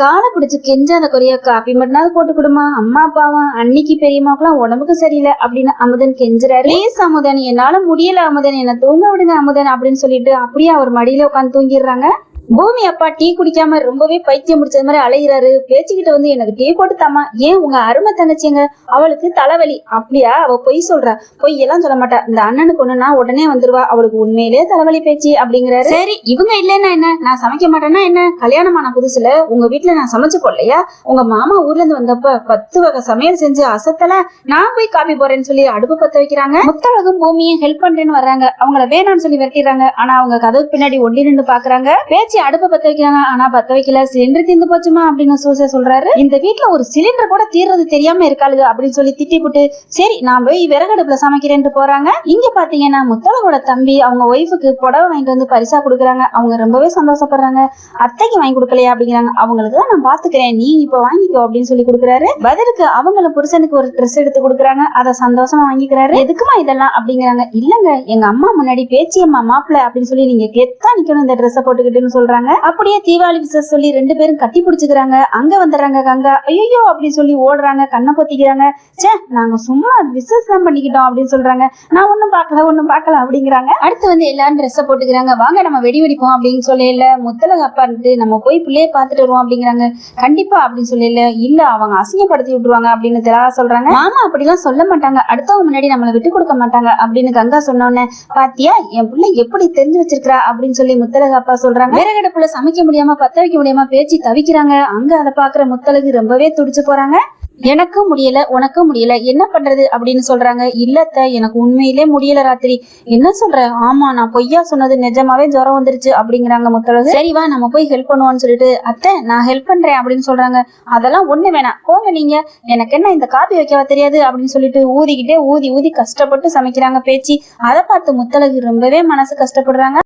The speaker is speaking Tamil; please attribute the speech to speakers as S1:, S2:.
S1: காலை பிடிச்சு கெஞ்சாத குறையா காப்பி மட்டும் போட்டு கொடுமா அம்மா அப்பாவா? அன்னைக்கு பெரியம்மாக்கெல்லாம் உடம்புக்கு சரியில்லை அப்படின்னு அமுதன் கெஞ்சுறாரு. ப்ளீஸ் அமுதன் என்னால முடியல அமுதன். என்ன தூங்க விடுங்க அமுதன் அப்படின்னு சொல்லிட்டு அப்படியே அவர் மடியில உட்காந்து தூங்கிடுறாங்க. பூமி அப்பா டீ குடிக்காம ரொம்பவே பைத்தியம் முடிச்சது மாதிரி அலையிறாரு. பேச்சுக்கிட்ட வந்து எனக்கு டீ போட்டு தாமா ஏன் உங்க அருமை தங்கச்சிங்க? அவளுக்கு தலைவலி. அப்படியா? அவ பொய் சொல்றா. பொய் எல்லாம் சொல்ல மாட்டா. இந்த அண்ணனுக்கு ஒண்ணுனா உடனே வந்துருவா. அவளுக்கு உண்மையிலே தலைவலி பேச்சு அப்படிங்கிறாரு. சரி இவங்க இல்லைன்னா என்ன? நான் சமைக்க மாட்டேன்னா என்ன? கல்யாணமான புதுசுல உங்க வீட்டுல நான் சமைச்சு போடலையா உங்க மாமா ஊர்ல இருந்து வந்தப்ப பத்து வகை சமையல் செஞ்சு அசத்தல. நான் போய் காப்பி போறேன்னு சொல்லி அடுப்பு பத்த வைக்கிறாங்க. முத்தழகும் பூமியும் ஹெல்ப் பண்றேன்னு வர்றாங்க. அவங்கள வேணாம்னு சொல்லி விரட்டிடுறாங்க. ஆனா அவங்க கதவுக்கு பின்னாடி ஒண்டி நின்று பாக்குறாங்க. பேச்சு அடுப்பை பத்த வைக்கிறாங்க. ஆனா பத்த வைக்கல. சிலிண்டர் தீர்ந்து போச்சுமா அப்படின்னு சூச சொல்றாரு. இந்த வீட்ல ஒரு சிலிண்டர் கூட தீர்றது தெரியாம இருக்காளுது அப்படின்னு சொல்லி திட்டி போட்டு சரி நான் போய் விறகடுப்புல சமைக்கிறேன்ட்டு போறாங்க. இங்க பாத்தீங்கன்னா முத்தலகோட தம்பி அவங்க ஒய்ஃபுக்கு புடவை வாங்கிட்டு வந்து பரிசா கொடுக்குறாங்க. அவங்க ரொம்பவே சந்தோஷப்படுறாங்க. அத்தைக்கு வாங்கி கொடுக்கலையா அப்படிங்கிறாங்க. அவங்களுக்கு தான் நான் பாத்துக்கிறேன். நீ இப்ப வாங்கிக்கோ அப்படின்னு சொல்லி கொடுக்குறாரு. பதிலுக்கு அவங்கள புருஷனுக்கு ஒரு ட்ரெஸ் எடுத்து கொடுக்குறாங்க. அதை சந்தோஷமா வாங்கிக்கிறாரு. எதுக்குமா இதெல்லாம் அப்படிங்கிறாங்க. இல்லங்க எங்க அம்மா முன்னாடி பேச்சியம்மா மாப்பிள்ள அப்படின்னு சொல்லி நீங்க கெத்தா நிக்கணும் இந்த ட்ரெஸ்ஸை போட்டுக்கிட்டுன்னு சொல்றாங்க. அப்படியே தீபாவளி விசேஷம் சொல்லி ரெண்டு பேரும் கட்டி பிடிச்சுக்கிறாங்க. அங்க வந்துடுறாங்க கங்கா. ஐயோ அப்படின்னு சொல்லி ஓடுறாங்க கண்ணை பொத்திக்கிறாங்க. ச்சே நாங்க சும்மா விசேஷம் தான் பண்ணிக்கிட்டோம் அப்படின்னு சொல்றாங்க. நான் ஒன்னும் பார்க்கல ஒண்ணும் பார்க்கல அப்படிங்கிறாங்க. அடுத்து வந்து எல்லாரும் ட்ரெஸ்ஸை போட்டுக்கிறாங்க. வாங்க நம்ம வெடி வெடிப்போம் அப்படின்னு சொல்லல. முத்தலக அப்பா நம்ம போய் பிள்ளைய பார்த்துட்டு வருவோம் அப்படிங்கிறாங்க. கண்டிப்பா அப்படின்னு சொல்லல. இல்ல அவங்க அசிங்கப்படுத்தி விட்டுருவாங்க அப்படின்னு தெளிவா சொல்றாங்க. மாமா அப்படிலாம் சொல்ல மாட்டாங்க. அடுத்தவங்க முன்னாடி நம்மளை விட்டு கொடுக்க மாட்டாங்க அப்படின்னு கங்கா சொன்னோன்னே பாத்தியா என் பிள்ளை எப்படி தெரிஞ்சு வச்சிருக்கா அப்படின்னு சொல்லி முத்தலக அப்பா சொல்றாங்க. விறகடுப்புல சமைக்க முடியாம பத்த வைக்க முடியாம பேச்சு தவிக்கிறாங்க. அங்க அதை பாக்குற முத்தலகு ரொம்பவே துடிச்சு போறாங்க. எனக்கும் முடியல உனக்கும் முடியல என்ன பண்றது அப்படின்னு சொல்றாங்க. இல்லத்த எனக்கு உண்மையிலே முடியல ராத்திரி. என்ன சொல்ற? ஆமா நான் பொய்யா சொன்னது நிஜமாவே ஜுரம் வந்துருச்சு அப்படிங்கிறாங்க முத்தழகு. சரிவா நம்ம போய் ஹெல்ப் பண்ணுவோம்னு சொல்லிட்டு அத்தை நான் ஹெல்ப் பண்றேன் அப்படின்னு சொல்றாங்க. அதெல்லாம் ஒண்ணு வேணாம். போங்க நீங்க. எனக்கு என்ன இந்த காப்பி வைக்கவா தெரியாது அப்படின்னு சொல்லிட்டு ஊதிக்கிட்டே ஊதி ஊதி கஷ்டப்பட்டு சமைக்கிறாங்க பேச்சு. அதை பார்த்து முத்தழகு ரொம்பவே மனசு கஷ்டப்படுறாங்க.